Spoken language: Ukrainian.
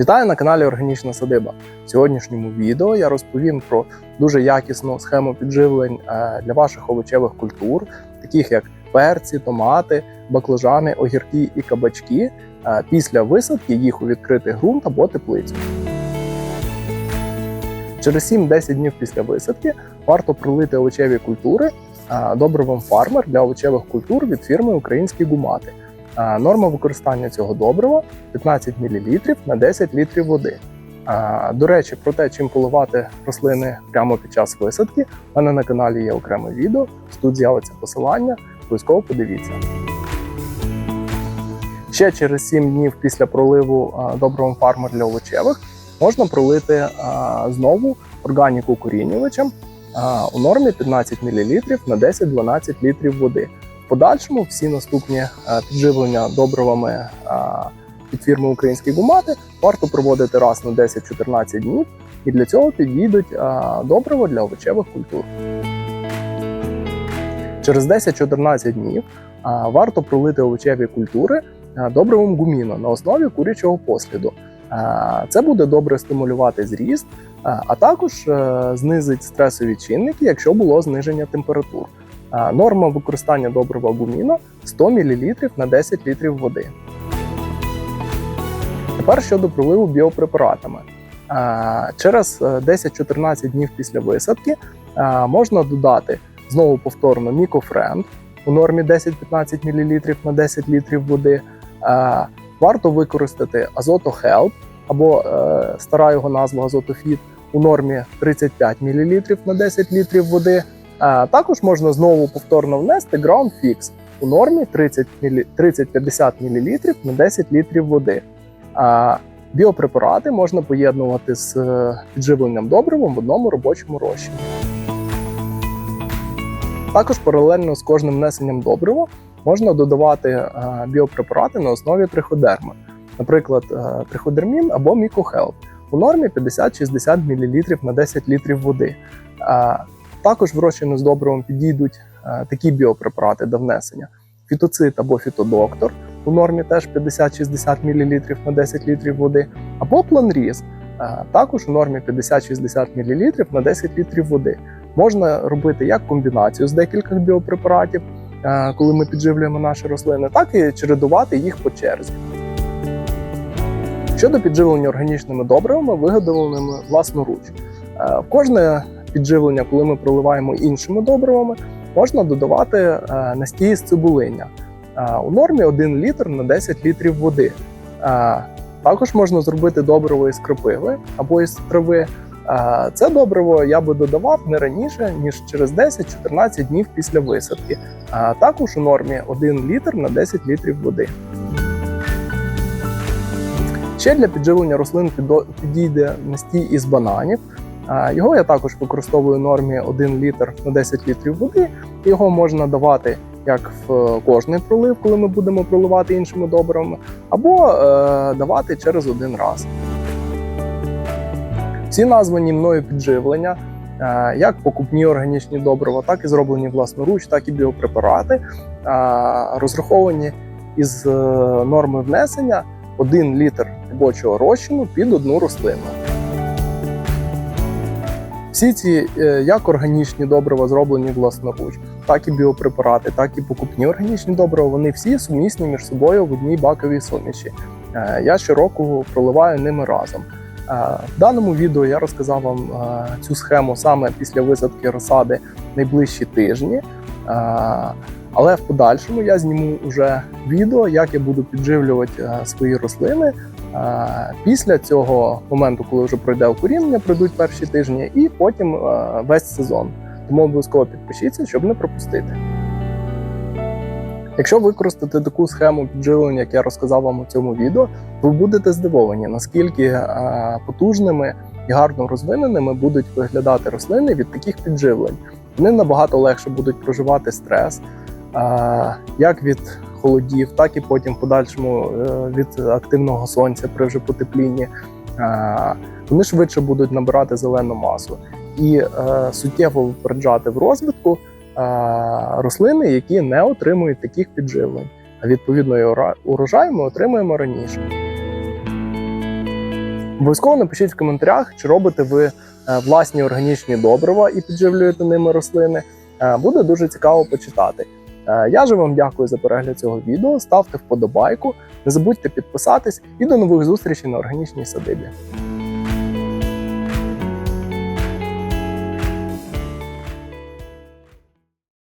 Вітаю на каналі Органічна Садиба. В сьогоднішньому відео я розповім про дуже якісну схему підживлень е, для ваших овочевих культур, таких як перці, томати, баклажани, огірки і кабачки, е, після висадки їх у відкритий ґрунт або теплицю. Через 7-10 днів після висадки варто пролити овочеві культури е, добривом фармер для овочевих культур від фірми Українські гумати. Норма використання цього добрива 15 мл на 10 літрів води. До речі, про те, чим поливати рослини прямо під час висадки, у мене на каналі є окреме відео. Тут з'явиться посилання, обов'язково подивіться. Ще через 7 днів після проливу добривом фармер для овочевих можна пролити знову органіку корінювачем у нормі 15 мл на 10-12 літрів води. Подальшому всі наступні е, підживлення добривами е, від фірми Українські гумати варто проводити раз на 10-14 днів, і для цього підійдуть е, добрива для овочевих культур. Через 10-14 днів варто пролити овочеві культури добривом гуміно на основі курячого посліду. Це буде добре стимулювати зріст, а також знизить стресові чинники, якщо було зниження температур. Норма використання добрива гуміно 100 мл на 10 літрів води. Тепер щодо проливу біопрепаратами. Через е, 10-14 днів після висадки можна додати знову повторно мікофренд у нормі 10-15 мл на 10 літрів води. Варто використати азотохелп або е, стара його назва азотофіт у нормі 35 мл на 10 літрів води. Також можна знову повторно внести Ground Fix у нормі 30 мл 30-50 мл на 10 літрів води. Біопрепарати можна поєднувати з е, підживленням добривом в одному робочому розчині. Також паралельно з кожним внесенням добрива можна додавати е, біопрепарати на основі триходерми, наприклад, е, триходермін або мікохелп у нормі 50-60 мл на 10 літрів води. Також в розчину з добривом підійдуть е, такі біопрепарати до внесення: фітоцит або фітодоктор у нормі теж 50-60 мл на 10 літрів води, або планріз е, також у нормі 50-60 мл на 10 літрів води. Можна робити як комбінацію з декількох біопрепаратів, е, коли ми підживлюємо наші рослини, так і чередувати їх по черзі. Щодо підживлення органічними добривами, виготовленими власноруч. Кожне підживлення, коли ми проливаємо іншими добривами, можна додавати е, настій з цибулиння Е, у нормі 1 літр на 10 літрів води. Е, Також можна зробити добриво із кропиви або із трави. Це добриво я би додавав не раніше, ніж через 10-14 днів після висадки. Також у нормі 1 літр на 10 літрів води. Ще для підживлення рослин підійде настій із бананів. Його я також використовую в нормі 1 літр на 10 літрів води. Його можна давати як в е, кожний пролив, коли ми будемо проливати іншими добривами, або е, давати через один раз. Всі названі мною підживлення, е, як покупні органічні добрива, так і зроблені власноруч, так і біопрепарати, розраховані із норми внесення 1 літр робочого розчину під одну рослину. Всі ці е, як органічні добрива зроблені власноруч, так і біопрепарати, так і покупні органічні добрива, вони всі сумісні між собою в одній баковій суміші. Е, Я щороку проливаю ними разом. Е, В даному відео я розказав вам цю схему саме після висадки розсади найближчі тижні. Але в подальшому я зніму вже відео, як я буду підживлювати е, свої рослини Е, Після цього моменту, коли вже пройде укорінення, пройдуть перші тижні, і потім е, весь сезон. Тому обов'язково підпишіться, щоб не пропустити. Якщо використати таку схему підживлення, як я розказав вам у цьому відео, ви будете здивовані, наскільки потужними і гарно розвиненими будуть виглядати рослини від таких підживлень. Вони набагато легше будуть проживати стрес, як від холодів, так і потім в подальшому е, від активного сонця при вже потеплінні. Вони швидше будуть набирати зелену масу і е, суттєво випереджати в розвитку е, рослини, які не отримують таких підживлень. Відповідно і урожай ми отримуємо раніше. Обов'язково напишіть в коментарях, чи робите ви власні органічні добрива і підживлюєте ними рослини. Буде дуже цікаво почитати. Е, Я же вам дякую за перегляд цього відео. Ставте вподобайку, не забудьте підписатись і до нових зустрічей на органічній садибі.